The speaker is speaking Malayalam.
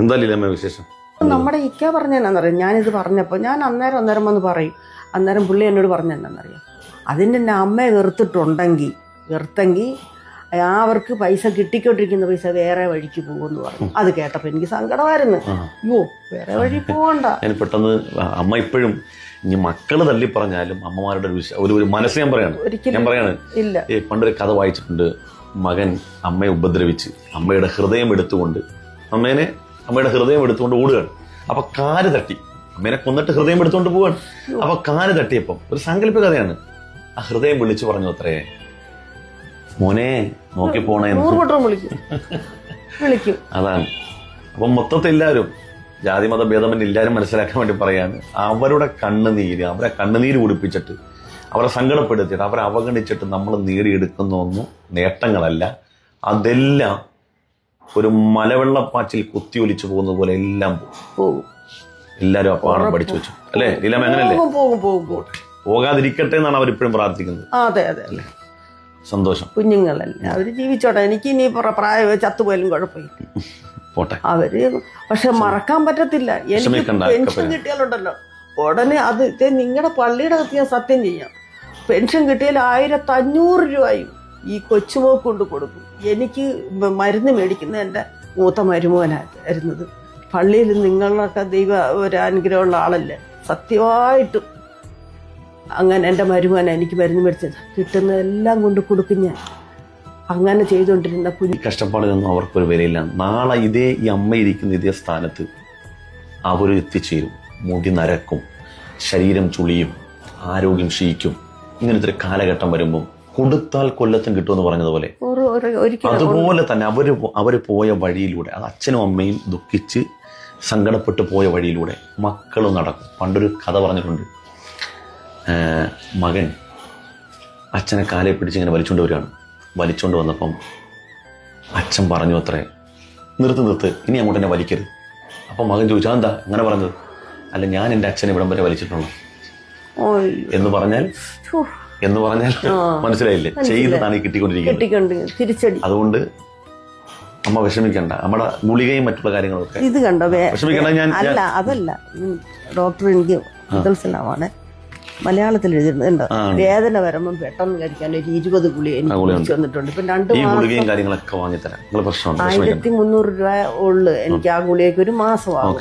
എന്താ ലീലമ്മ വിശേഷം? നമ്മുടെ ഇക്ക പറഞ്ഞെന്നറിയാം ഞാനിത് പറഞ്ഞപ്പോൾ ഞാൻ അന്നേരം അന്നേരം വന്ന് പറയും. അന്നേരം പുള്ളി എന്നോട് പറഞ്ഞെന്നറിയാം അതിന്റെ എന്റെ അമ്മയെ വെറുത്തിട്ടുണ്ടെങ്കിൽ വെറുത്തെങ്കിൽ അവർക്ക് പൈസ കിട്ടിക്കൊണ്ടിരിക്കുന്ന പൈസ വേറെ വഴിക്ക് പോകുമെന്ന് പറഞ്ഞു. അത് കേട്ടപ്പോൾ എനിക്ക് സങ്കടമായിരുന്നു. അയ്യോ വേറെ വഴി പോകണ്ട അതിന് പെട്ടെന്ന് അമ്മ ഇപ്പോഴും ഇനി മക്കൾ തള്ളി പറഞ്ഞാലും അമ്മമാരുടെ ഒരു ഒരു മനസ്സ് ഞാൻ പറയാണ്. ഞാൻ പറയാണ് ഇല്ല. പണ്ടൊരു കഥ വായിച്ചിട്ടുണ്ട്. മകൻ അമ്മയെ ഉപദ്രവിച്ച് അമ്മയുടെ ഹൃദയം എടുത്തുകൊണ്ട് അമ്മേനെ അമ്മയുടെ ഹൃദയം എടുത്തുകൊണ്ട് ഓടുകയാണ്. അപ്പൊ കാൽ തട്ടി. അമ്മേനെ കൊന്നിട്ട് ഹൃദയം എടുത്തുകൊണ്ട് പോവാണ്. അപ്പൊ കാൽ തട്ടിയപ്പം ഒരു സങ്കല്പ കഥയാണ് ആ ഹൃദയം വിളിച്ചു പറഞ്ഞു അത്രേ. മോനെ നോക്കി പോണേ അതാണ്. അപ്പൊ മൊത്തത്തിൽ എല്ലാവരും ജാതി മത ഭേദമെന്ന് എല്ലാവരും മനസ്സിലാക്കാൻ വേണ്ടി പറയാണ്. അവരുടെ കണ്ണുനീര് അവരെ കണ്ണുനീര് കുടിപ്പിച്ചിട്ട് അവരെ സങ്കടപ്പെടുത്തിയിട്ട് അവരെ അവഗണിച്ചിട്ട് നമ്മൾ നേടിയെടുക്കുന്ന ഒന്നും നേട്ടങ്ങളല്ല. അതെല്ലാം ഒരു മലവെള്ളപ്പാച്ചിൽ കുത്തിയൊലിച്ചു പോകുന്നത് പോലെ എല്ലാം പോകും. ആ പാഠം പഠിച്ചു വെച്ചു. അല്ലേ? എല്ലാം അങ്ങനല്ലേ പോകും പോകും പോകും പോകും. പോകാതിരിക്കട്ടെ എന്നാണ് അവരിപ്പോഴും പ്രാർത്ഥിക്കുന്നത്. അതെ അതെ അല്ലേ? സന്തോഷം. കുഞ്ഞുങ്ങളല്ലേ? അവർ ജീവിച്ചോട്ടെ. എനിക്ക് ഇനി പ്ര- പ്രായം ചത്തുപോയാലും കുഴപ്പമില്ല. പോട്ടെ. അവർ പക്ഷെ മറക്കാൻ പറ്റത്തില്ല. എനിക്ക് പെൻഷൻ കിട്ടിയാലുണ്ടല്ലോ. ഉടനെ അത് നിങ്ങളുടെ പള്ളിയുടെ അകത്ത് ഞാൻ സത്യം ചെയ്യാം. പെൻഷൻ കിട്ടിയാൽ ആയിരത്തി അഞ്ഞൂറ് രൂപയും ഈ കൊച്ചുമോക്ക് കൊണ്ട് കൊടുക്കും. എനിക്ക് മരുന്ന് മേടിക്കുന്ന എന്റെ മൂത്ത മരുമോനായിരുന്നത്. പള്ളിയിൽ നിങ്ങളൊക്കെ ദൈവ ഒരു അനുഗ്രഹമുള്ള ആളല്ലേ? സത്യമായിട്ടും അങ്ങനെ എന്റെ മരുമോനെ എനിക്ക് മരുന്ന് മേടിച്ചത്. കിട്ടുന്നതെല്ലാം കൊണ്ട് കൊടുക്കും ഞാൻ. അങ്ങനെ ചെയ്തുകൊണ്ടിരുന്ന കുഞ്ഞി ഈ കഷ്ടപ്പാടിനൊന്നും അവർക്കൊരു വിലയില്ല. നാളെ ഇതേ ഈ അമ്മ ഇരിക്കുന്ന ഇതേ സ്ഥാനത്ത് അവർ എത്തിച്ചേരും മുടി നരക്കും ശരീരം ചുളിയും ആരോഗ്യം ക്ഷയിക്കും. ഇങ്ങനത്തെ ഒരു കാലഘട്ടം വരുമ്പോൾ കൊടുത്താൽ കൊല്ലത്തും കിട്ടുമെന്ന് പറഞ്ഞതുപോലെ. അതുപോലെ തന്നെ അവർ അവർ പോയ വഴിയിലൂടെ അത് അച്ഛനും അമ്മയും ദുഃഖിച്ച് സങ്കടപ്പെട്ട് പോയ വഴിയിലൂടെ മക്കളും നടക്കും. പണ്ടൊരു കഥ പറഞ്ഞിട്ടുണ്ട്. മകൻ അച്ഛനെ കാലെ പിടിച്ച് ഇങ്ങനെ വലിച്ചുകൊണ്ട് വരികയാണ്. വലിച്ചുകൊണ്ട് വന്നപ്പം അച്ഛൻ പറഞ്ഞു അത്രേ നിർത്ത് നിർത്ത് ഇനി അങ്ങോട്ട് എന്നെ വലിക്കരുത്. അപ്പം മകൻ ചോദിച്ചാൽ എന്താ അങ്ങനെ പറഞ്ഞത്? അല്ല ഞാൻ എന്റെ അച്ഛനെ ഇവിടം വരെ വലിച്ചിട്ടുള്ളൂ. എന്ന് പറഞ്ഞാൽ എന്ന് പറഞ്ഞാൽ മനസ്സിലായില്ലേ? ചെയ്തതാണ് ഈ കിട്ടിക്കൊണ്ടിരിക്കുന്നത്. തിരിച്ചടി. അതുകൊണ്ട് അമ്മ വിഷമിക്കണ്ട. നമ്മുടെ ഗുളികയും മറ്റുള്ള കാര്യങ്ങളൊക്കെ ഇത് കണ്ടോ? വിഷമിക്കണ്ട ഞാൻ അല്ല അതല്ല. ഡോക്ടർ എനിക്ക് മനസ്സിലാവാണ് മലയാളത്തിൽ എഴുതുന്നുണ്ട് ആ, വേദന വരുമ്പോൾ പെട്ടെന്ന് കഴിക്കാൻ ഒരു ഇരുപത് ഗുളി എനിക്ക്. വന്നിട്ടുണ്ട്. ഇപ്പൊ രണ്ട് ഗുളികയും കാര്യങ്ങളൊക്കെ വാങ്ങിത്തരാം. ആയിരത്തി മുന്നൂറ് രൂപ ഉള്ളു. എനിക്ക് ആ. ഗുളികയ്ക്ക് ഒരു മാസമാകും